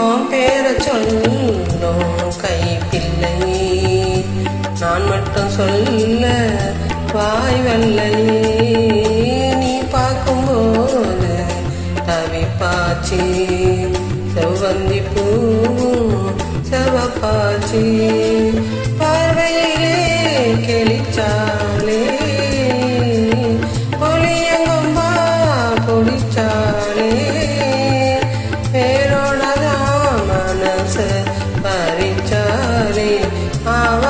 உன் பேரை கை கைப்பிள்ளை. நான் மட்டும் சொல்ல வாய் வல்ல. far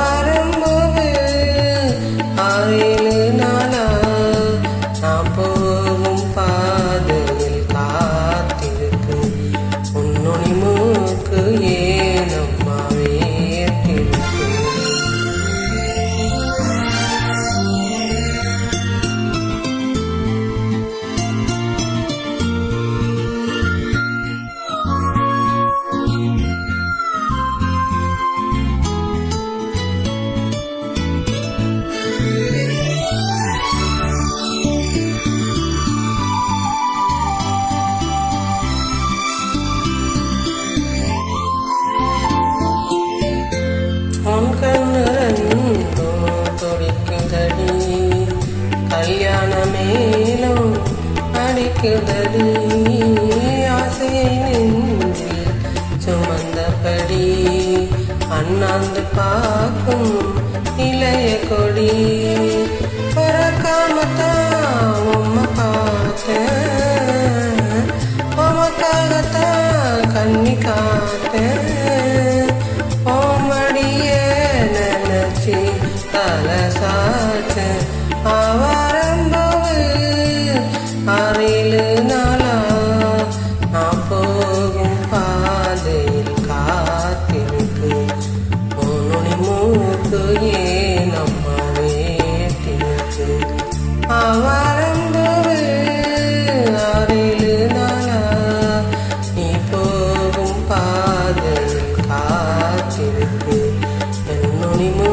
அடிக்குதடி ஆசையை நெஞ்சில் சுமந்தபடி அண்ணாந்து பார்க்கும் இளைய கொடி. பறக்காமத்தான் உம்மை பார்த்தேன் உமக்காகத்தான் கண்ணி காத்தேன் honeymoon.